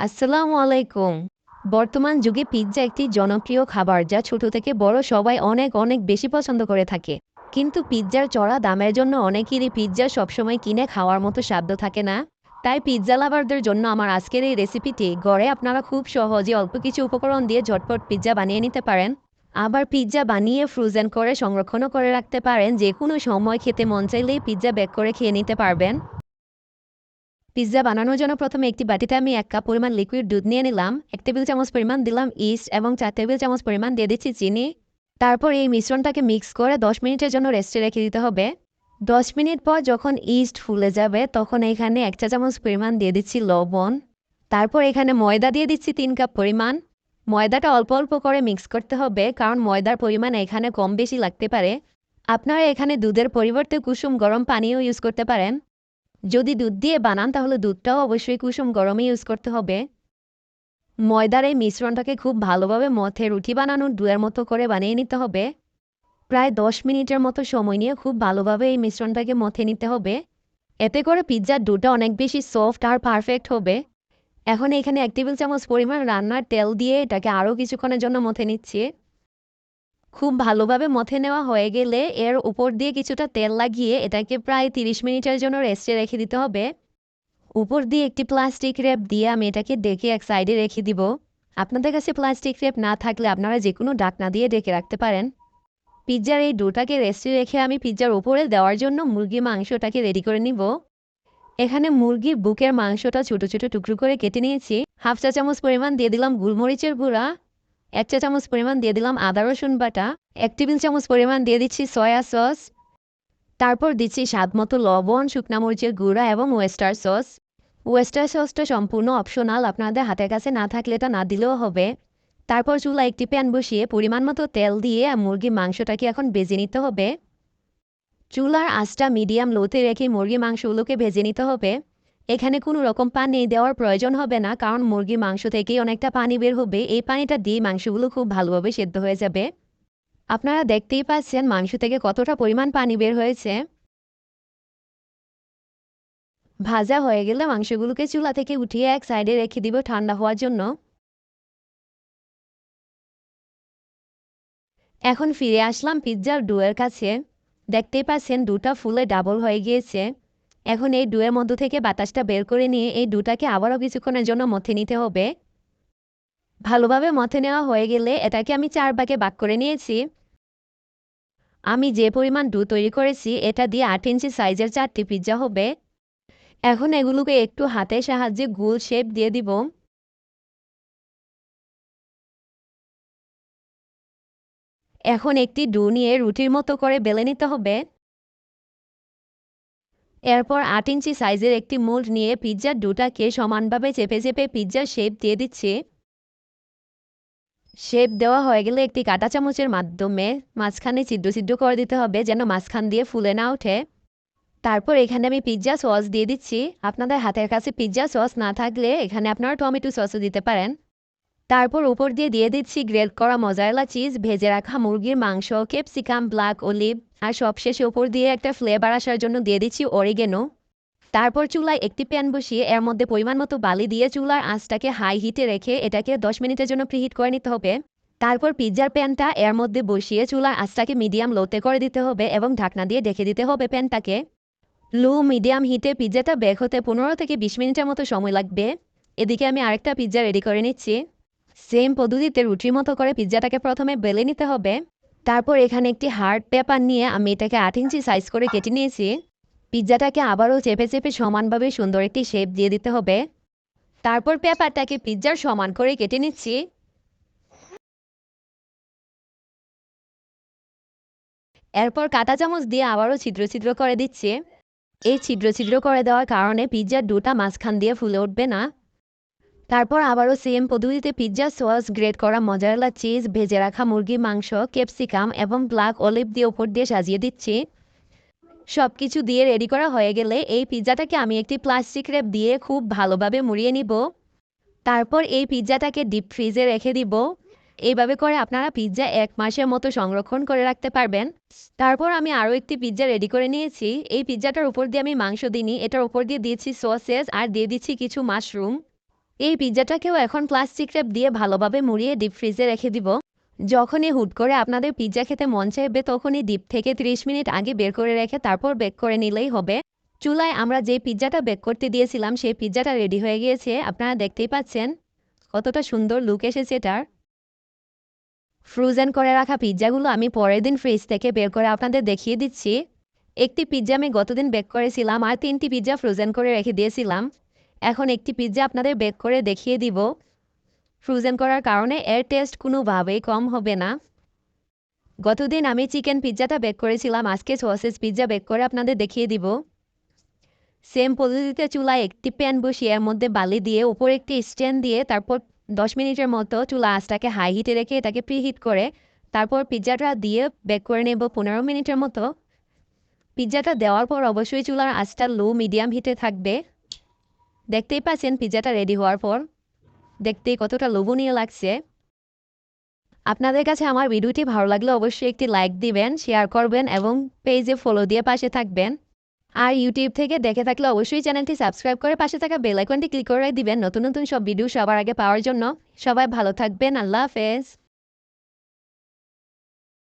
আসসালামু আলাইকুম। বর্তমান যুগে পিৎজা একটি জনপ্রিয় খাবার যা ছোট থেকে বড় সবাই অনেক অনেক বেশি পছন্দ করে থাকে। কিন্তু পিৎজার চড়া দামের জন্য অনেকেরই পিৎজা সবসময় কিনে খাওয়ার মতো সাধ্য থাকে না। তাই পিৎজা লাভারদের জন্য আমার আজকের এই রেসিপিটি গড়ে আপনারা খুব সহজে অল্প কিছু উপকরণ দিয়ে ঝটপট পিৎজা বানিয়ে নিতে পারেন। আবার পিৎজা বানিয়ে ফ্রোজেন করে সংরক্ষণও করে রাখতে পারেন। যে কোনো সময় খেতে মন চাইলেই পিৎজা বেক করে খেয়ে নিতে পারবেন। পিৎজা বানানোর জন্য প্রথমে একটি বাটিতে আমি এক কাপ পরিমাণ লিকুইড দুধ নিয়ে নিলাম, এক টেবিল চামচ পরিমাণ দিলাম ইস্ট এবং চার টেবিল চামচ পরিমাণ দিয়ে দিচ্ছি চিনি। তারপর এই মিশ্রণটাকে মিক্স করে দশ মিনিটের জন্য রেস্টে রেখে দিতে হবে। দশ মিনিট পর যখন ইস্ট ফুলে যাবে, তখন এখানে এক চা চামচ পরিমাণ দিয়ে দিচ্ছি লবণ। তারপর এখানে ময়দা দিয়ে দিচ্ছি তিন কাপ পরিমাণ। ময়দাটা অল্প অল্প করে মিক্স করতে হবে, কারণ ময়দার পরিমাণ এখানে কম বেশি লাগতে পারে। আপনারা এখানে দুধের পরিবর্তে কুসুম গরম পানিও ইউজ করতে পারেন। যদি দুধ দিয়ে বানান, তাহলে দুধটাও অবশ্যই কুসুম গরমে ইউজ করতে হবে। ময়দার এই মিশ্রণটাকে খুব ভালোভাবে মথে রুটি বানানোর দুয়ের মতো করে বানিয়ে নিতে হবে। প্রায় দশ মিনিটের মতো সময় নিয়ে খুব ভালোভাবে এই মিশ্রণটাকে মথে নিতে হবে। এতে করে পিৎজার দুটা অনেক বেশি সফট আর পারফেক্ট হবে। এখন এখানে এক টেবিল চামচ পরিমাণ রান্নার তেল দিয়ে এটাকে আরও কিছুক্ষণের জন্য মথে নিচ্ছি। খুব ভালোভাবে মথে নেওয়া হয়ে গেলে এর উপর দিয়ে কিছুটা তেল লাগিয়ে এটাকে প্রায় তিরিশ মিনিটের জন্য রেস্টে রেখে দিতে হবে। উপর দিয়ে একটি প্লাস্টিক র্যাপ দিয়ে আমি এটাকে ডেকে এক সাইডে রেখে দিব। আপনাদের কাছে প্লাস্টিক র্যাপ না থাকলে আপনারা যে কোনো ডাকনা দিয়ে ডেকে রাখতে পারেন। পিৎজার এই ডোটাকে রেস্টে রেখে আমি পিৎজার উপরে দেওয়ার জন্য মুরগি মাংসটাকে রেডি করে নিব। এখানে মুরগির বুকের মাংসটা ছোট ছোট টুকরো করে কেটে নিয়েছি। হাফ চা চামচ পরিমাণ দিয়ে দিলাম গুলমরিচের গুঁড়া। এক চা চামচ পরিমাণ দিয়ে দিলাম আদা, রসুন বাটা, এক টেবিল চামচ পরিমাণ দিয়ে দিচ্ছি সয়া সস। তারপর দিচ্ছি স্বাদ মতো লবণ, শুকনা মরিচের গুঁড়া এবং ওয়েস্টার সস। ওয়েস্টার সসটা সম্পূর্ণ অপশনাল, আপনাদের হাতের কাছে না থাকলে এটা না দিলেও হবে। তারপর চুলা একটি প্যান বসিয়ে পরিমাণ মতো তেল দিয়ে মুরগির মাংসটাকে এখন ভেজে নিতে হবে? চুলার আঁচটা মিডিয়াম লোতে রেখে মুরগির মাংসগুলোকে ভেজে নিতে হবে। এখানে কোনো রকম পানি দেওয়ার প্রয়োজন হবে না, কারণ মুরগির মাংস থেকেই অনেকটা পানি বের হবে। এই পানিটা দিয়ে মাংসগুলো খুব ভালোভাবে সেদ্ধ হয়ে যাবে। আপনারা দেখতেই পাচ্ছেন মাংস থেকে কতটা পরিমাণ পানি বের হয়েছে। ভাজা হয়ে গেলে মাংসগুলোকে চুলা থেকে উঠিয়ে এক সাইডে রেখে দিব ঠান্ডা হওয়ার জন্য। এখন ফিরে আসলাম পিৎজার ডুয়ের কাছে। দেখতেই পাচ্ছেন দুটা ফুলে ডাবল হয়ে গিয়েছে। এখন এই ডুয়ের মধ্য থেকে বাতাসটা বের করে নিয়ে এই ডুটাকে আবারও কিছুক্ষণের জন্য মথে নিতে হবে। ভালোভাবে মথে নেওয়া হয়ে গেলে এটাকে আমি চার ভাগে ভাগ করে নিয়েছি। আমি যে পরিমাণ ডু তৈরি করেছি, এটা দিয়ে আট ইঞ্চি সাইজের চারটি পিৎজা হবে। এখন এগুলোকে একটু হাতের সাহায্যে গোল শেপ দিয়ে দিব। এখন একটি ডু নিয়ে রুটির মতো করে বেলে নিতে হবে। এরপর আট ইঞ্চি সাইজের একটি মোল্ড নিয়ে পিৎজার ডোটাকে সমানভাবে চেপে চেপে পিৎজার শেপ দিয়ে দিচ্ছে। শেপ দেওয়া হয়ে গেলে একটি কাঁটা চামচের মাধ্যমে মাঝখানে ছিদ্র ছিদ্র করে দিতে হবে যেন মাঝখান দিয়ে ফুলে না ওঠে। তারপর এখানে আমি পিৎজা সস দিয়ে দিচ্ছি। আপনাদের হাতের কাছে পিৎজা সস না থাকলে এখানে আপনারা টমেটো সসও দিতে পারেন। তারপর উপর দিয়ে দিয়ে দিচ্ছি গ্রেড করা মজারেলা চিজ, ভেজে রাখা মুরগির মাংস, ক্যাপসিকাম, ব্ল্যাক অলিভ, আর সবশেষে উপর দিয়ে একটা ফ্লেভার আসার জন্য দিয়ে দিচ্ছি অরিগেনো। তারপর চুলায় একটি প্যান বসিয়ে এর মধ্যে পরিমাণ মতো বালি দিয়ে চুলার আঁচটাকে হাই হিটে রেখে এটাকে দশ মিনিটের জন্য প্রিহিট করে নিতে হবে। তারপর পিৎজার প্যানটা এর মধ্যে বসিয়ে চুলার আঁচটাকে মিডিয়াম লোতে করে দিতে হবে এবং ঢাকনা দিয়ে ডেকে দিতে হবে প্যানটাকে। লো মিডিয়াম হিটে পিৎজাটা বেক হতে পনেরো থেকে বিশ মিনিটের মতো সময় লাগবে। এদিকে আমি আরেকটা পিৎজা রেডি করে নিচ্ছি। সেম পদ্ধতিতে রুটির মতো করে পিৎজাটাকে প্রথমে বেলে নিতে হবে। তারপর এখানে একটি হার্ড পেপার নিয়ে আমি এটাকে আট ইঞ্চি সাইজ করে কেটে নিয়েছি। পিৎজাটাকে আবারও চেপে চেপে সমানভাবে সুন্দর একটি শেপ দিয়ে দিতে হবে। তারপর পেপারটাকে পিৎজার সমান করে কেটে নিচ্ছি। এরপর কাঁটা চামচ দিয়ে আবারও ছিদ্র ছিদ্র করে দিচ্ছি। এই ছিদ্র ছিদ্র করে দেওয়ার কারণে পিৎজার ডোটা মাঝখান দিয়ে ফুলে উঠবে না। তারপর আবারও সেম পদ্ধতিতে পিৎজা, সস গ্রেট করা মজারেলা চিজ, ভেজে রাখা মুরগির মাংস, ক্যাপসিকাম এবং ব্ল্যাক অলিভ দিয়ে ওপর দিয়ে সাজিয়ে দিচ্ছি। সব কিছু দিয়ে রেডি করা হয়ে গেলে এই পিৎজাটাকে আমি একটি প্লাস্টিক র্যাপ দিয়ে খুব ভালোভাবে মুড়িয়ে নিব। তারপর এই পিৎজাটাকে ডিপ ফ্রিজে রেখে দিব। এইভাবে করে আপনারা পিৎজা এক মাসের মতো সংরক্ষণ করে রাখতে পারবেন। তারপর আমি আরও একটি পিৎজা রেডি করে নিয়েছি। এই পিৎজাটার উপর দিয়ে আমি মাংস দিইনি, এটার উপর দিয়ে দিয়েছি সসেস আর দিয়ে দিচ্ছি কিছু মাশরুম। এই পিৎজাটাকেও এখন প্লাস্টিক র্যাপ দিয়ে ভালোভাবে মুড়িয়ে ডিপ ফ্রিজে রেখে দিব। যখনই হুট করে আপনাদের পিৎজা খেতে মন চাইবে, তখনই ডিপ থেকে 30 মিনিট আগে বের করে রেখে তারপর বেক করে নিলেই হবে। চুলায় আমরা যে পিৎজাটা বেক করতে দিয়েছিলাম, সেই পিৎজাটা রেডি হয়ে গিয়েছে। আপনারা দেখতেই পাচ্ছেন কতটা সুন্দর লুক এসেছে এটার। ফ্রোজেন করে রাখা পিৎজাগুলো আমি পরের দিন ফ্রিজ থেকে বের করে আপনাদের দেখিয়ে দিচ্ছি। একটি পিৎজা আমি গতদিন বেক করেছিলাম আর তিনটি পিৎজা ফ্রোজেন করে রেখে দিয়েছিলাম। এখন একটি পিৎজা আপনাদের বেক করে দেখিয়ে দিব। ফ্রোজেন করার কারণে এর টেস্ট কোনোভাবেই কম হবে না। গতদিন আমি চিকেন পিৎজাটা বেক করেছিলাম, আজকে সসেস পিৎজা বেক করে আপনাদের দেখিয়ে দিব। সেম পদ্ধতিতে চুলায় একটি প্যান বসিয়ে এর মধ্যে বালি দিয়ে উপরে একটি স্ট্যান্ড দিয়ে তারপর দশ মিনিটের মতো চুলা আঁচটাকে হাই হিটে রেখে এটাকে প্রিহিট করে তারপর পিৎজাটা দিয়ে বেক করে নেব পনেরো মিনিটের মতো। পিৎজাটা দেওয়ার পর অবশ্যই চুলার আঁচটা লো মিডিয়াম হিটে থাকবে। দেখতেই পাচ্ছেন পিৎজাটা রেডি হওয়ার পর। দেখতেই কতটা লোভনীয় লাগছে। আপনাদের কাছে আমার ভিডিওটি ভালো লাগলে অবশ্যই একটি লাইক দিবেন শেয়ার করবেন এবং পেজে ফলো দিয়ে পাশে থাকবেন। আর ইউটিউব থেকে দেখে থাকলে অবশ্যই চ্যানেলটি সাবস্ক্রাইব করে পাশে থাকা বেল আইকনটি ক্লিক করে দিবেন। নতুন নতুন সব ভিডিও সবার আগে পাওয়ার জন্য। সবাই ভালো থাকবেন। আল্লাহ হাফেজ।